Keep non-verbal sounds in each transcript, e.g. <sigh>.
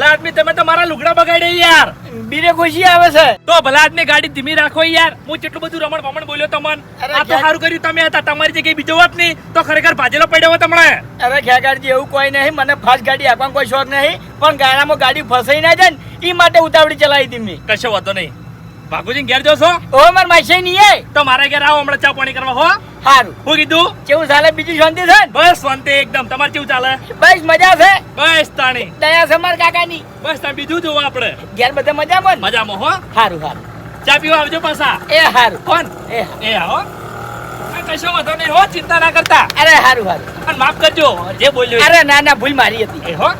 ભલા આદમી તમે તો મારા લુગડા બગાડે યાર. બીરે ખુશી આવે છે. તો ભલા આદમી ગાડી ધીમી રાખો યાર. હું કેટલું બધું રમણ ભમણ બોલ્યો તમને આ તો સારું કર્યું તમે હતા. તમારી જગ્યાએ બીજો વાત નહીં તો ખરેખર ભાજેલો પડ્યો હમણાં. અરે ખેગાડજી એવું કોઈ નહીં મને ફાસ્ટ ગાડી આપવાનો કોઈ શોખ નહીં પણ ગાડામાં ગાડી ફસાઈ ના જાય ને એ માટે ઉતાવળી ચલાવી હતી મેં. કશો વાંધો નહીં. ભાગુજી ઘેર જો છો? ઓ માર માસી નહીં એ. તો મારા ઘેર આવો હમણાં ચા પાણી કરવા હો. સારું હું કીધું? કેવું ચાલે? બીજું શાંતિ છે બસ શાંતિ એકદમ. તમારે કેવું ચાલે? બસ મજા છે. બસ તાણી. દયા છે મારા કાકાની. બસ તાણ બીજું જોવા આપણે. ઘેર બધા મજામાં મજામાં હો. સારું સારું ચા પીવા આવજો પાછા. એ સારું કોણ? એ એ આ કશો વાંધો નહીં હો ચિંતા ના કરતા. અરે સારું સારું પણ માફ કરજો જે બોલ્યો અરે ના ના ભૂલ મારી હતી. એ હો.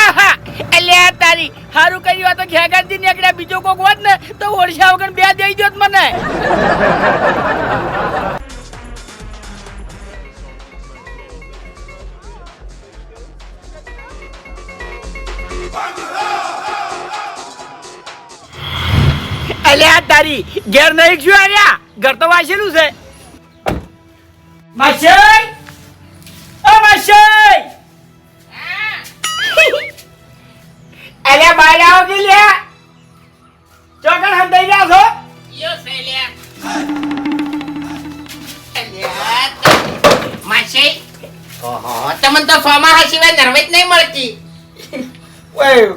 આહા એટલે આ તારી સારું કર્યું આ તો ખેગાડજી નીકળ્યા, બીજો કોક હોત ને, તો ઓળશા વગર બે દઈ દોત મને. આ તારી ઘેર નહીં આર્યા, ઘર તો વાંચેલું છે. માસી તમને તો સોમાહા સિવાય નરવેજ નહીં મળતી. ઓય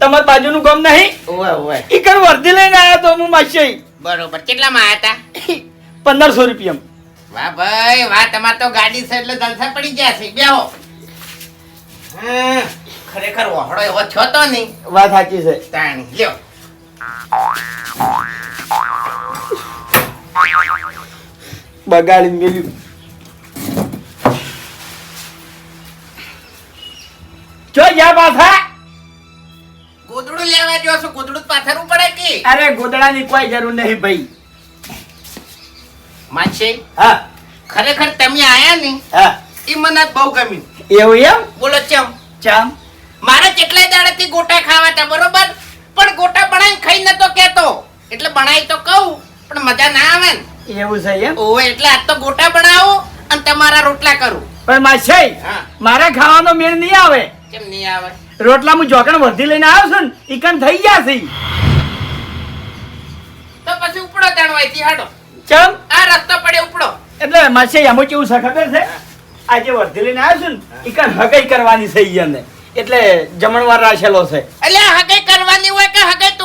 તમાર બાજુનું ગામ નહીં? ઓય ઓય. ઈ કર વર્ધી લઈને આયા તો હું માસી બરોબર કેટલામાં આયા હતા પંદરસો રૂપિયા વાહ ભાઈ વાહ તમાર તો ગાડી છે એટલે જલસા પડી ગયા છે. બેહો. ખરેખર વહોડો એવો છો તો નહીં. વાત સાચી છે. તાણી લ્યો. બગાડી મેલ્યું. જો જા પાછા ગોદડું લેવા જો છો ગોદડું પાથરવું પડે કે? અરે ગોદડાની કોઈ જરૂર નહીં ભાઈ. માછે હા. ખરેખર તમે આયા ને હા. એ મને બહુ ગમ્યું. એવું એમ? બોલો ચમ. ચમ. મારે કેટલાય દાડેથી ગોટા ખાવા હતા બરોબર? પણ ગોટા બનાવીને ખાઈ નતો કેતો એટલે બનાવી તો કહું પણ મજા ના આવે ને. એવું છે એમ? ઓવે એટલે આજ તો ગોટા બનાવો અને તમારા રોટલા કરું. પણ માછે હા. મારે ખાવાનો મેળ નહીં આવે. કેમ નહીં આવે? રોટલા હું જોકણ વર્ધી લઈને આવ્યો છું ને ઈકણ થઈ ગયા છે તો પછી ઉપડો તાણવાયથી હાડો. ચમ? આ રસ્તો પડે ઉપડો. એટલે માસી આમાં કેવું છે ખબર છે? આજે વર્ધી લઈને આવ્યો છું ને ઈકણ હગાઈ કરવાની છે ઈયને એટલે જમણવાર રાખેલો છે. એટલે હગાઈ કરવાની હોય કે હગાઈ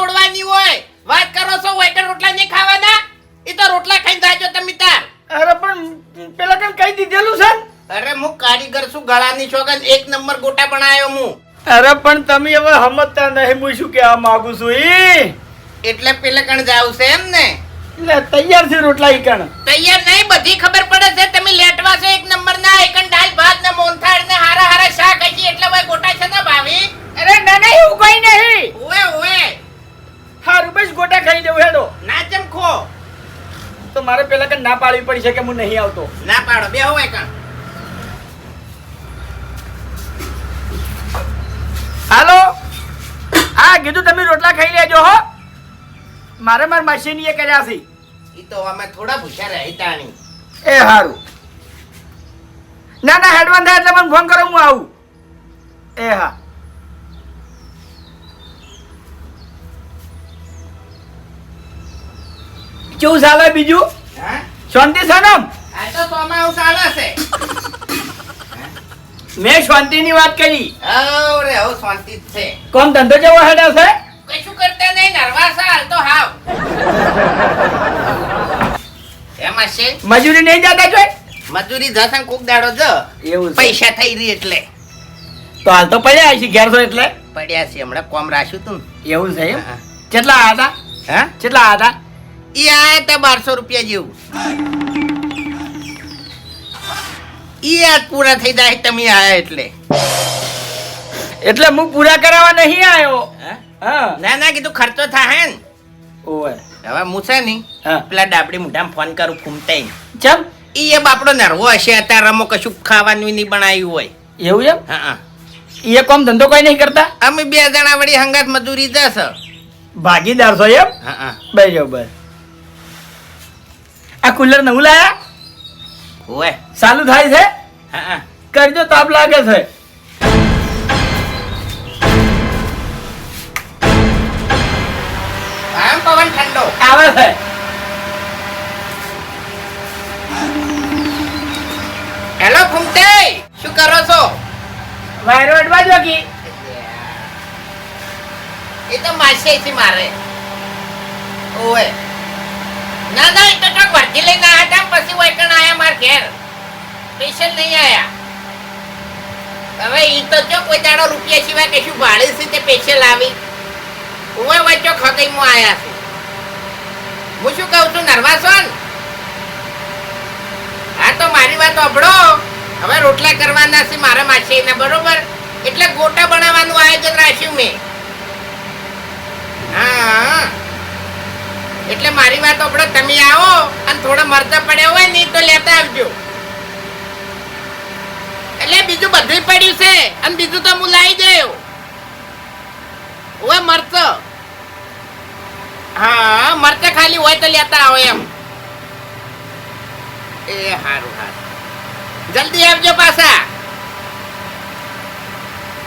ગળાની છોકન એક નંબર ગોટા બનાવ્યો હું. અરે પણ તમે હવે સમજતા નહીં હું શું કહેવા માંગુ છું ઈ? એટલે પેલે કણ જાવ છે એમ ને? એટલે તૈયાર છે રોટલા ઈકણ તૈયાર નહીં બધી ખબર પડે છે તમે લેટવા છો એક નંબર ના એકન દાલ ભાત ને મોનથાળ ને હારા હારા શાક હજી એટલે ભાઈ ગોટા છે ને ભાવી? અરે ના ના એવું કઈ નહીં. ઓએ ઓએ હારું બસ ગોટા ખાઈ જવું હેડો. ના ચમખો તો મારે પેલા કણ ના પાડવી પડી છે કે હું નહીં આવતો? ના પાડો બે હોય કણ. હાલો? હા કીધું તમે રોટલા ખાઈ લેજો હો. મારે માર માસીની એ કર્યા છે. ઈ તો અમે થોડા ભૂખ્યા રહી તાણી એ હારું. ના ના હેડવાન થાય એટલે મને ફોન કરો હું આવું. એ હા. કેવું ચાલે બીજું? શાંતિ સનમ આ તો સોમાવું ચાલે છે. મેં શાંતિની વાત કરી. હવ રે હવ શાંતિ જ છે. કોણ ધંધો કેવો હેડે છે? કશું કરતા નહીં નરવા છે હાલ તો હાવ. એમાં છે મજૂરી નહીં જતા જોઈ મજૂરી જશે કોક દાડો જ. એવું પૈસા થઈ રહી એટલે. તો હાલ તો પડ્યા છે ઘેર છો એટલે? પડ્યા છે હમણાં કોમ રાખ્યું તું એવું છે એમ. કેટલા હતા? હા? કેટલા હતા? ઈ આ તો બારસો રૂપિયા જેવું. ઈ આજ પૂરા થઈ જાય તમે આયા એટલે. એટલે હું પૂરા કરાવવા નહીં આવ્યો હા? ના ના કીધું ખર્ચો થાય ને. ઓય હવે હું છે હા. પેલા ડાબડી મુઢામ ફોન કરું ફૂમતાઈ ચમ? ઈ એ બાપડો નરવો હશે અત્યારે અમો કશું ખાવાનું નહીં બનાવ્યું હોય. એવું એમ? હા એ કોમ ધંધો કોઈ નહીં કરતા? અમે બે જણા વળી હંગાત મજૂરી જશે ભાગીદાર છો એમ? હા હા. બરાબર. આ કુલર નવું લાયા? ઓય. ચાલુ થાય છે? હા કરજો તાપ લાગે છે. હેલો ફૂમતે. શું કરો છો? વાયરો જોગી એ તો માસે છે મારે. ઓય. ના ના એ તો ટક વાટી લઈને આટા પછી વૈકણ આયા માર ઘેર? સ્પેશિયલ નહીં આયા. હવે ઈ તો જો કોઈ રૂપિયા સિવાય કશું ભાડે છે તે સ્પેશિયલ આવી. ઓય વચ્ચો ખગઈમાં આયા છે. હું શું કહું છું નર્વા છો હા તો મારી વાત અભડો હવે રોટલા કરવાના છે મારા માછીને બરોબર? એટલે ગોટા બનાવવાનું આયોજન રાખ્યું મેં. હા. એટલે મારી વાત આપણે તમે આવો અને થોડા મરતા પડ્યા હોય નહીં તો લેતા આવજો. એટલે બીજું બધું પડ્યું છે અને બીજું તો હું લાવી દઉં હોય મરતો હા, મરચા ખાલી હોય તો લેતા આવો એમ. એ હારું હારું. જલ્દી આવજો પાછા.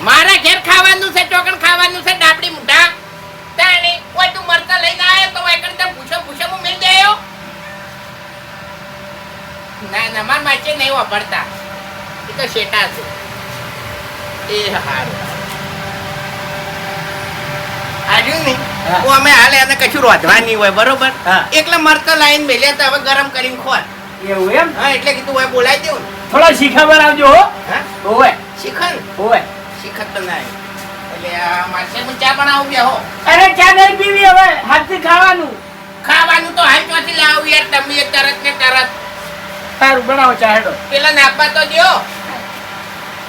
મારા ઘેર ખાવાનું છે, ચોકણ ખાવાનું છે, ડાબડી મુઢા. તાણી ઓય તું મરતા લઈને આવ્યો તો ઓય કરતા પૂછો પૂછો હું મિલ ગયો? ના ના માર માચે નહીં વાપરતા એ તો શેટા છે. એ હારું. આજુ ને? હા. અમે હાલે એને કશું રોધવાની હોય બરોબર? હા. એકલા મરતા લાઈન મેલ્યા તા હવે ગરમ કરીને ખોર એવું એમ? હા એટલે કીધું હોય બોલાવી દેવું. થોડો શીખા બનાવજો હો. ઓવે શીખન? ઓવે શીખત એટલે હું ચા બનાવું બે હો? અરે ચા નહીં પીવી હવે હાથથી ખાવાનું. ખાવાનું તો હાલ ચોથી લાવું યાર તમે તરત ને તરત. સારું બનાવો ચા હેડો. પેલા નાપા તો દ્યો.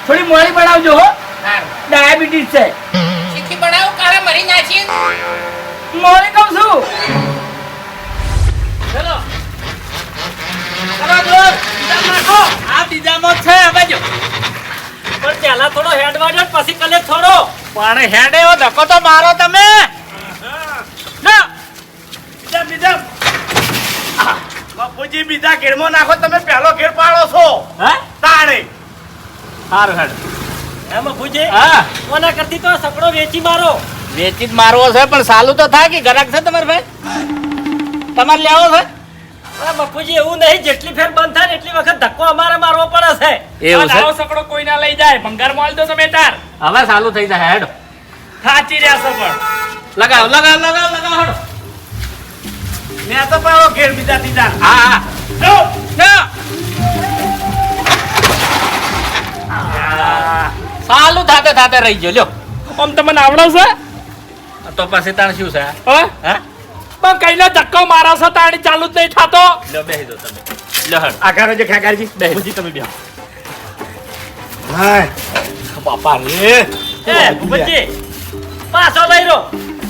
થોડી મોડી બનાવજો હો. ડાયાબિટીસ છે. શીખી બનાવું કાળા મરી નાખી મોડી કહું છું. ચલો. ચલો દોર બીજા નાખો આ બીજામાં છે હવે જો. પણ પહેલા થોડો હેડ વાળ્યો પછી કલે થોડો. પણ હેડે એવો ધક્કો તો મારો તમે. બીજા બીજા. બાપુજી બીજા ઘેરમાં નાખો તમે પહેલો ઘેર પાડો છો. હે? તાણે. સારું હેડ એમ બાપુજી? હા. કોના કરતી તો સકડો વેચી મારો. વેચી જ મારવો છે પણ સાલું તો થાય કે ગરાક છે તમારે ભાઈ? તમારે લેવો છે? અરે બાપુજી એવું નહીં જેટલી ફેર બંધ થાય એટલી વખત ધક્કો અમારે મારવો પડે છે. એવું છે? સકડો કોઈ ના લઈ જાય? ભંગાર માલ દો તમે તાર. હવે સાલું થઈ જાય હેડ. થાચી રહ્યા છો પણ. લગાવ લગાવ લગાવ લગાવ હેડો. મેં તો પાડો ઘેર બીજા ત્રીજા. હા હા. જો. ના. સાલું થાતે થાતે રહી ગયો લ્યો. આમ તમને આવડે છે? તો પછી તાણ શું છે? હા? પણ કઈનો ધક્કો મારો છો તાણી ચાલુ જ નહીં થાતો. લ્યો બેહી દો તમે. જે ખેગારજી બેહુજી તમે બેહો. બાપા રે. એ ભૂપતજી પાછો લઈ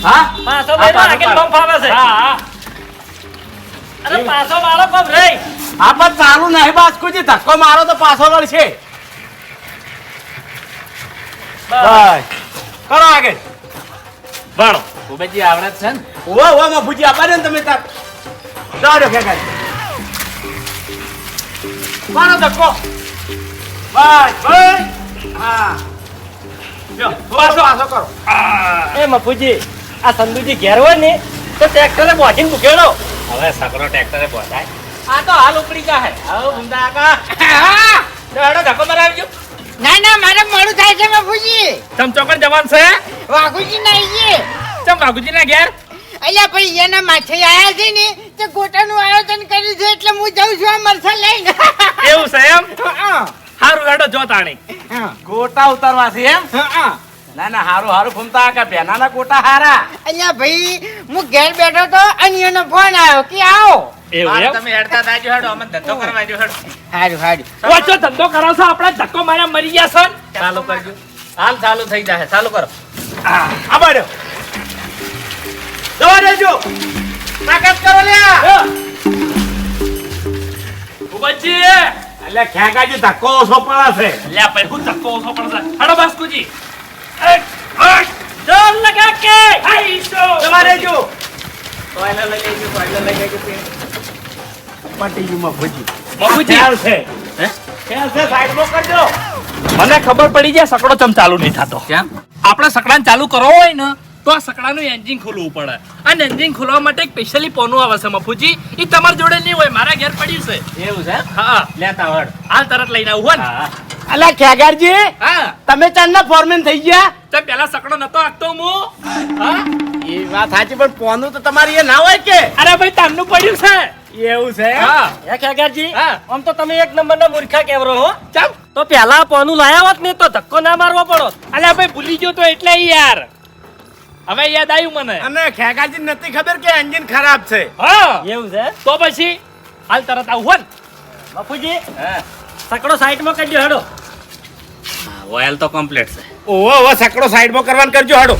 હા? પાછો હા, લઈ રો પાછો, આગળ પાછો. પંપ છે. હા હા. અરે પાછો મારો બમ રે આ પણ ચાલુ નહીં બાસ્કુજી. ધક્કો મારો તો પાછો વળશે બસ. કરો આગળ. ભણો ઉમેજી આવડે જ છે ને? ઓવા ઓવા માં ભૂજી આપા ને તમે તાર. દાડો કે કાઈ મારો ધક્કો. ભાઈ ભાઈ. હા. લ્યો પાછો પાછો કરો. એ મફુજી આ સંદુજી ઘેર હોય ને તો ટ્રેક્ટરે બોધીને મૂકેલો હવે સકરો ટ્રેક્ટરે પહોંચાય આ તો હાલ ઉપડી હે. હવે ભૂંડા કાકા દાડો ધક્કો મરાવી ગયો ના ના મારે મોડું થાય છે બાપુજી તમ ચોકડ જવાન છે વાઘુજી ના આવીએ ચમ બાગુજી ના ઘેર? અલ્યા ભાઈ એના માથે આયા છે ને તે ગોટાનું આયોજન કર્યું છે એટલે હું જઉં છું આ મરસા લઈને. એવું છે એમ? હારું હેડો જો તાણી. ગોટા ઉતારવા છે એમ? હા. ના ના હારું હારું ફૂમતા કે પેનાના ગોટા હારા. અલ્યા ભાઈ હું ઘેર બેઠો તો અને એનો ફોન આવ્યો કે આવો. એવું હાલ એમ? તમે હેડતા તાજો હેડો અમે ધંધો કરવા જો હેડો. હારું હારું. ઓછો ધંધો કરો છો આપણે ધક્કો માર્યા મરી ગયા છો ચાલુ કરજો. હાલ ચાલુ થઈ જાય ચાલુ કરો. આ બાજુ. દવા દેજો. તાકાત કરો લ્યા. ઉબજી એટલે ખેંકાજી ધક્કો ઓછો પડે છે. લ્યા ભાઈ હું ધક્કો ઓછો પડશે હેડો બાસ્કુજી. જોર લગા કે. આઈશો દવા દેજો. જો ટોયલે લઈ લેજો ટોયલે લઈ લેજો બાપુજી. ખ્યાલ છે. હે? ખ્યાલ છે સાઈડમાં કરજો. મને ખબર પડી જાય સકડો ચમ ચાલુ નહીં થતો. કેમ? આપણે સકડાને ચાલુ કરવો હોય ને તો આ સકડાનું એન્જિન ખોલવું પડે. અને એન્જિન ખોલવા માટે એક સ્પેશિયલી પોનું આવે છે મફુજી. એ તમારા જોડે નહીં હોય મારા ઘેર પડ્યું છે. એવું છે? હા. લેતા વડ હાલ તરત લઈને આવું હોય ને. અલા ખેગારજી હા. તમે ચાંદના ફોરમેન થઈ ગયા? તે પેલા સકડો નતો આપતો હું હા? એ વાત સાચી પણ પોનું તો તમારી એ ના હોય કે? અરે ભાઈ તામનું પડ્યું છે. એવું છે? હા. એ ખેગારજી હા. આમ તો તમે એક નંબરના મૂર્ખા કેવરો હો. ચાલ. તો પેલા પોનું લાયા હોત ને તો ધક્કો ના મારવો પડો અલ્યા ભાઈ ભૂલી ગયો તો એટલે યાર. હવે યાદ આવ્યું મને. અને ખેગાજી નથી ખબર કે એન્જિન ખરાબ છે. હા. એવું છે? તો પછી હાલ તરત આવું હોય બાપુજી હા. સકડો સાઈડમાં કરજો હેડો. ઓઇલ તો કમ્પ્લીટ છે. ઓહો હવે સકડો સાઈડમાં કરવાનું કરજો હાડો.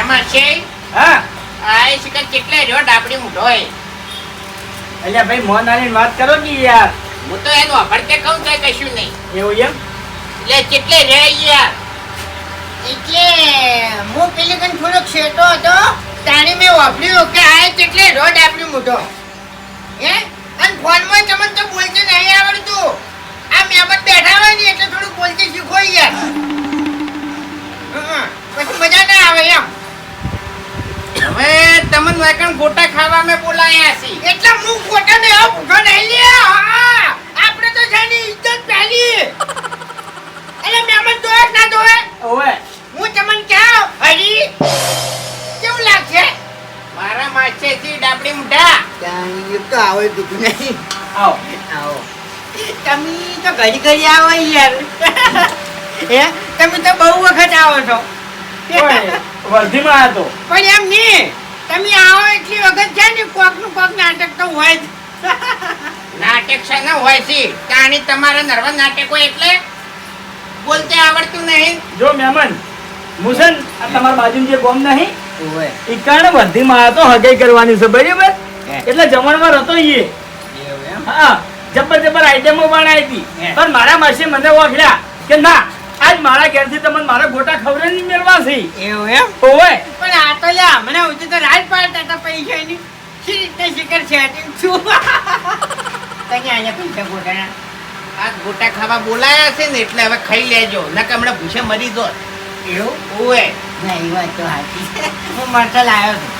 એમાં છે? હા. આ શિકાર કેટલે રહ્યો? ડાબડી મૂઢો હોય અલ્યા ભાઈ મોહન આલીને વાત કરો ની યાર? હું તો એનું અભડકે કહું તો કશું નહીં. એવું એમ? એટલે કેટલે રે યાર એટલે હું પેલી કન થોડોક શેટો હતો તાણી મેં વાપર્યું કે આ કેટલે રોડ આપ્યું મોટો હે? અને ફોનમાં તમને તો બોલતે નહીં આવડતું. આ મહેમાન બેઠા હોય ને એટલે થોડું બોલતી શીખો યાર. પછી મજા ના આવે એમ. હવે તમને વાકણ ગોટા ખાવા મેં બોલાયા છે. એટલે હું ગોટા ને આવ ભૂખો નહીં લે. આપણે તો જાની ઇજ્જત પહેલી એટલે મહેમાન કે ના જોવે ઓવે. હું તમને કહું હરી? કેવું લાગશે? મારા માછે થી ડાબડી મુઢા. તો આવે દુઃખ નહીં. આવો. આવો. તમે તો ઘડી ઘડી આવો યાર. હે? તમે તો બહુ વખત આવો છો. વર્ધીમાં હતો પણ એમ નહીં. તમે આવો એટલી વખત છે ને કોકનું કોક નાટક તો હોય જ. નાટક છે ને હોય છે. તાણી તમારા નર્વસ નાટકો એટલે બોલતે આવડતું નહીં. જો મહેમાન મુસન આ તમારા બાજુ જે ગોમ નહીં? ઈકાણે બધી માં તો હગાઈ કરવાની છે બરાબર? એટલે જમણવાર હતો ઈ હા જબર જબર આઈટમો બનાવી હતી. પણ મારા માસી મને ઓળખ્યા કે ના આજ મારા ઘેરથી તમને મારા ગોટા ખવડાવી નહીં મેળવા છે. એવું એમ? ઓવે. પણ આ તો લ્યા મને ઉઠી તો રાજ પાડતા હતા પૈસાની. શી રીતે છે સેટિંગ છું? <laughs> કઈ આયા પૈસા ગોટાના. આ ગોટા ખાવા બોલાયા છે ને એટલે હવે ખાઈ લેજો. નકર હમણાં ભૂસે મરી જો એવું ઓએ ના એ વાત તો સાચી હું મરચા લાવ્યો છું.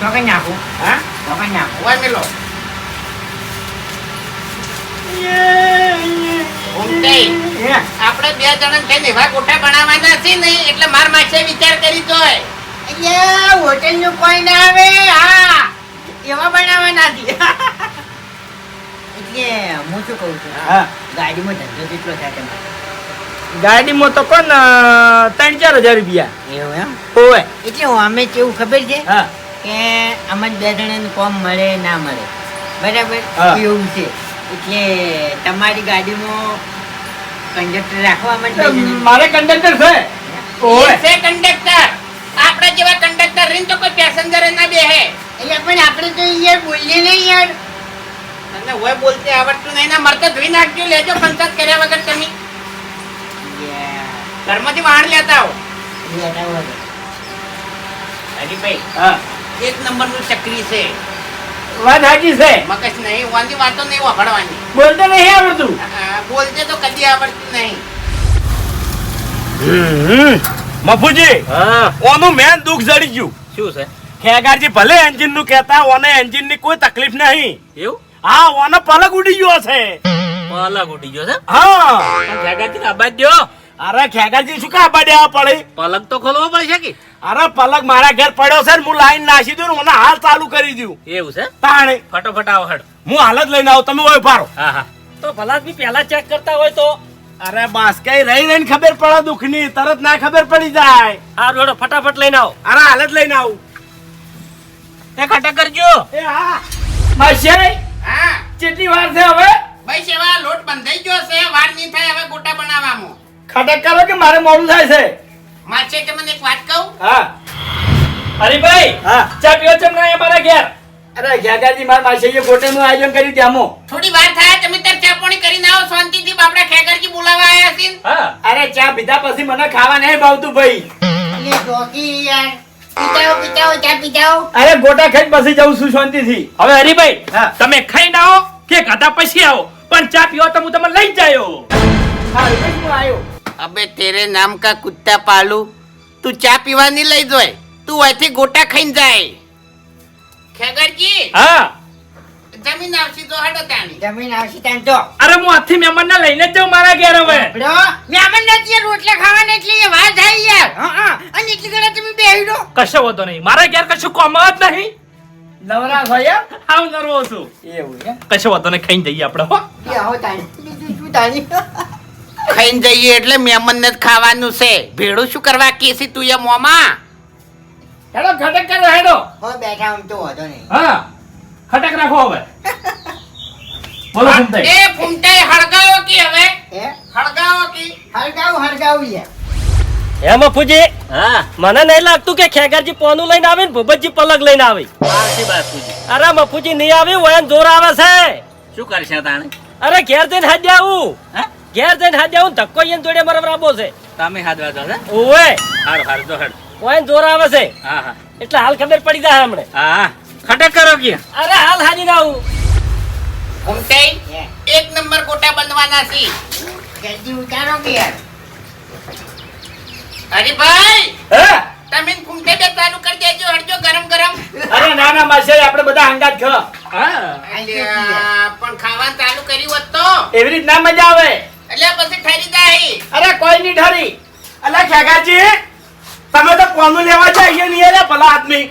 તો કઈ નાખું? હા? તો કઈ નાખું? ઓય મેલો. આપણે બે જણા થઈને એવા ગોટા બનાવવાના છે ને એટલે માર માસે વિચાર કરી તોય અલ્યા હોટેલનું કોઈ ના આવે. હા. એવા બનાવવાના છે. <laughs> એટલે હું શું કહું છું? હા. ગાડીમાં ધંધો કેટલો થાય ગાડીમાં તો કોણ ત્રણ ચાર હજાર રૂપિયા. એવું એમ? હોય એટલે અમે કેવું ખબર છે? કે અમે બે જણાને કોમ મળે ના મળે. બરાબર? એવું છે. એટલે તમારી ગાડીમાં કંડક્ટર રાખવા માટે મારે કંડક્ટર છે. ઓય છે કંડક્ટર આપણા જેવા કંડક્ટર રહીને તો કોઈ પેસેન્જર ના બેહે. એટલે પણ આપણે તો યાર બોલીએ નહીં યાર. તમને હોય બોલતે આવડતું નહીં ના મરતા ધોઈ નાખજો લેજો પંચાયત કર્યા વગર તમે. ઘરમાંથી બહાર લેતા આવો. હરીભાઈ હા. એક નંબરનું ચક્રી છે. વાત સાચી છે. મગજ નહીં વાંધી વાતો નહીં વખડવાની. બોલતો નહીં આવડતું. બોલતે તો કદી આવડતું નહીં. મફુજી હા. ઓનું મેન દુઃખ જડી ગયું. શું છે? ખેગારજી ભલે એન્જિનનું કહેતા ઓને એન્જિનની કોઈ તકલીફ નહીં. એવું? હા ઓનો પલક ઉડી ગયો છે. પલક ઉડી ગયો છે. હા. પણ ખેગારજી આબાદ દો અરે ખેગારજી શું કા બડ્યા પડે? પલક તો ખોલવો પડશે કે? અરે પલક મારા ઘેર પડ્યો છે ને હું લાઈન નાસી દઉં મને હાલ ચાલુ કરી દઉં એવું છે? તાણે. ફટોફટ આવો હડ. હું હાલ જ લઈને આવું તમે હોય પારો હા હા. તો ભલા બી પહેલા ચેક કરતા હોય તો? અરે બાસ કઈ રહી રહીને ખબર પડે દુઃખની તરત ના ખબર પડી જાય. આ રોડો ફટાફટ લઈને આવો. અરે હાલ જ લઈને આવું. એ ખટા કરજો. એ હા. માસી હા. કેટલી વાર છે હવે? ભાઈ સેવા લોટ બંધાઈ ગયો છે વાર નહીં થાય હવે ગોટા બનાવવામાં. ખટક કરો કે મારે મોડું થાય છે? માછે મને એક વાત કહું? હા. હરીભાઈ હા. ચા પીઓ ચમ ના અમારા ઘેર? અરે ખેગારજી મારા માસીએ ગોટેનું આયોજન કર્યું ત્યાંમો થોડી વાર થાય તમે ત્યાં ચા પાણી કરીને આવો શાંતિથી બાપડા ખેગરજી બોલાવા આયા છે. હા. અરે ચા પીધા પછી મને ખાવા નહીં ભાવતું ભાઈ. એટલે ડોકી યાર પીતાઓ પીતાઓ ચા પીતાઓ અરે ગોટા ખાઈ પછી જઉં છું શાંતિથી. હવે હરીભાઈ હા. તમે ખાઈને આવો. કે ખાતા પછી આવો. પણ ચા પીવો તો હું તમને લઈ જાયો હાલ હા હું આવ્યો અબે તેરે નામ કા કુત્તા પાલુ? તું ચા પીવાની લઈ જોય તું અહીંથી ગોટા ખાઈને જાય. ખેગરજી હા. જમીન આવશે તો હડો તાણી. જમીન આવશે ત્યાં તો. અરે હું આજથી મહેમાનને લઈને જ જાઉં મારા ઘેર હવે. બ્રો મહેમાન નથી યાર રોટલા ખાવાના એટલે એ વાત થાય યાર. હા હા. અને એટલી ઘણા તમે બેહી રહો. કશો વાંધો નહીં. મારા ઘેર કશું કોમ જ નહીં. નવરા હોય આવ નરવો છું. એવું કશો વાંધો નહીં ખાઈને જઈએ આપણે હો. કે આવો તાણી. શું તાણી? ખાઈને જઈએ એટલે મહેમાનને જ ખાવાનું છે. ભેળું શું કરવા કેસી તું એ મોમાં હેડો ખટક કરો હેડો. હો બેઠા આમ તો વાંધો નહીં. હા. ખટક રાખો હવે. બોલો સુનતાઈ. એ ફૂમતાઈ હળગાવો કે હવે? હે? હળગાવો કે? હરગાવું હરગાવું યાર. હે મફુજી હા. મને નહીં લાગતું કે ખેગરજી પોનું લઈને આવે ને ભૂપતજી પલક લઈને આવે. અરે મફુજી નહીં આવે હોય ને જોર આવે છે. શું કરશે તાણે? અરે ઘેર જઈને હાજ આવું. ઘેર જઈને હાજ આવું ધક્કો એને જોડે મારા રાબો છે. તમે હાજવા વાજો છે હાર હાર જો હાર હડ. હોય ને જોર આવે છે. હા હા. એટલે હાલ ખબર પડી જાય હમણે. હા ખટક કરો કે. અરે હાલ હાજી ના આવું ફૂમતાઈ એક નંબર કોટા બનવાના છે. જલ્દી ઉતારો કે યાર. હરીભાઈ હે? તમે ફૂમતાઈ બે ચાલુ કરી દેજો હળજો ગરમ ગરમ. અરે ના ના માસે આપણે બધા હંગાત ખ હા. પણ ખાવાનું ચાલુ કર્યું હોત તો. એવી રીત ના મજા આવે. એટલે પછી ઠરી જાય. અરે કોઈ નહીં ઠરી. અલા ખેગાજી તમે તો કોનું લેવા જઈએ નહીં અરે ભલા આદમી.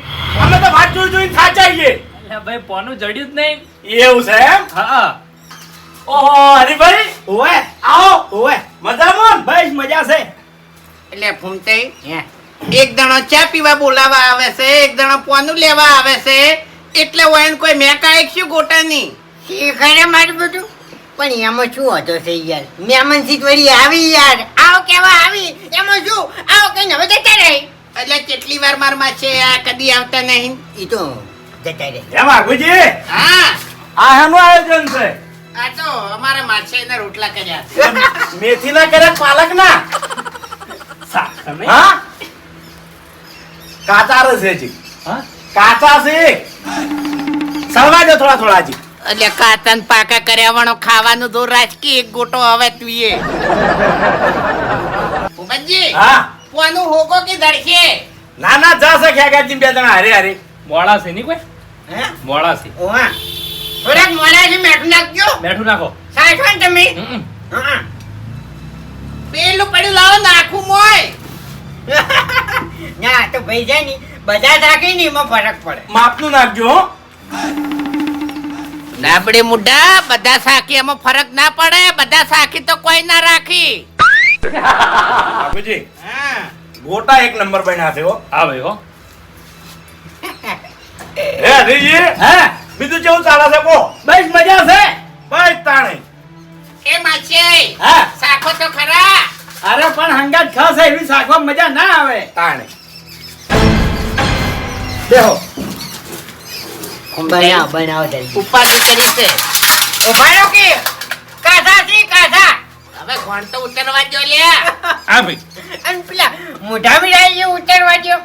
અમે તો વાત જોઈ જોઈને થાચાઈએ ભાઈ પોનું જડ્યું જ નહીં. એવું છે એમ? હા. ઓહો હરીભાઈ. ઓવે. આવો. ઓવે. મજામાં? ભાઈ મજા છે. એટલે ફૂમતે એક દણો ચા પીવા બોલાવા આવે છે એક દણો પોનું લેવા આવે છે એટલે હોય કોઈ મેં કાંઈક શું ગોટાની? શીખરે મારું બધું? પણ એમાં શું હતો છે યાર? મેમન સીટ વળી આવી યાર. આવો કેવા આવી? એમાં શું? આવો કઈ હવે જતા રહે. એટલે કેટલી વાર મારમાં છે આ કદી આવતા નહીં? ઈ તો જતા રહે. એમ આગુજી હા. આ હેનું આયોજન છે? આ તો અમારા માછીના રોટલા કર્યા મેથી ના કરે પાલક ના હા? કાચા રસ છે જી હા? કાચા છે સળવા દો થોડા થોડા જી એટલે કાતન પાકા કર્યા વણો ખાવાનું દૂર રાજકી એક ગોટો હવે તુંએ ભૂપતજી હા? પોનું હોકો કે ધરશે ના ના જશે ખેગાજી બે જણા હરે હરે. મોડા છે નહીં કોઈ? હે? મોડા છે. ઓવા થોડાક મોડા છે મેઠું નાખજો. બેઠું નાખો. સાચવાન ને તમે હા. પેલું પડ્યું લાવો નાખું મોય. <laughs> ના તો ભાઈ જાય ની બધા નાખી ની એમાં ફરક પડે. માપનું નાખજો હો. નાબડે મુઢા બધા સાખી એમાં ફરક ના પડે બધા સાખી તો કોઈ ના રાખી. બાપુજી ગોટા એક નંબર બન્યા છે હો. હા ભાઈ હો. હે હરીજી હે? બીજું કેવું ચાલે છે કો બસ મજા છે. બસ તાણે. એ માછી હા. સાખો તો ખરા. અરે પણ હંગાત ખાસ એવી શાખવા મજા ના આવે. તાણે. દેહો બનાવો ઉપાધિ કરી છે. કે કાધા છે કાધા. હવે કોણ તો ઉતરવા જો લે <laughs> હા ભાઈ. અને પેલા મોઢા મીરાઈ જે ઉતરવા દો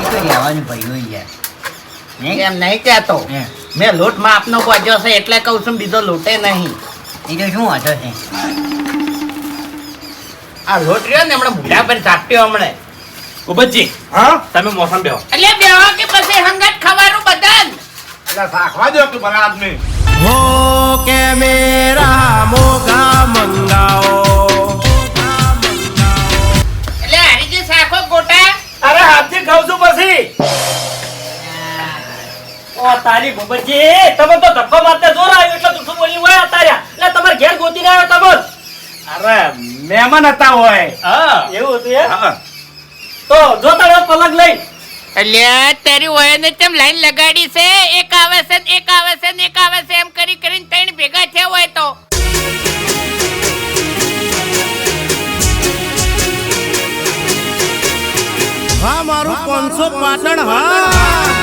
એ તો રહેવાનું ભાઈ યાર એમ નહીં કહેતો. હે. મેં લોટ માપનો બાજ્યો છે એટલે કહું છું બીજો લોટે નહીં. બીજો શું વાંધો છે? આ લોટ રહ્યો ને હમણાં ભૂડા પર ચાપ્યો હમણે. ઉભજી હા? તમે મોસમ બેહો. એટલે બેહો કે પછી હંગત ખવાનું બદલ એટલે રાખવા દો કે ભલા આદમી હો કે મેરા મોગા મંગાઓ એટલે હરીજી સાખો ગોટા? અરે હાથથી ખાવ છું પછી. ઓ તારી ભૂપતજી તમે તો ધક્કો મારતા જોર આવ્યો એટલે તું બોલી હોય તાર્યા એટલે તમારે ઘેર ગોતીને આવ્યો તમે અરે મહેમાન હતા હોય. હા. એવું હતું એ હા. તો જો તારે પલંગ લઈ. એટલે તારી વયને તેમ લાઈન લગાડી છે? એક આવે છે ને એક આવે છે ને એક આવે છે એમ કરી કરીને ત્રણ ભેગા થયા હોય તો. હા મારું પાંચસો પાટણ હા.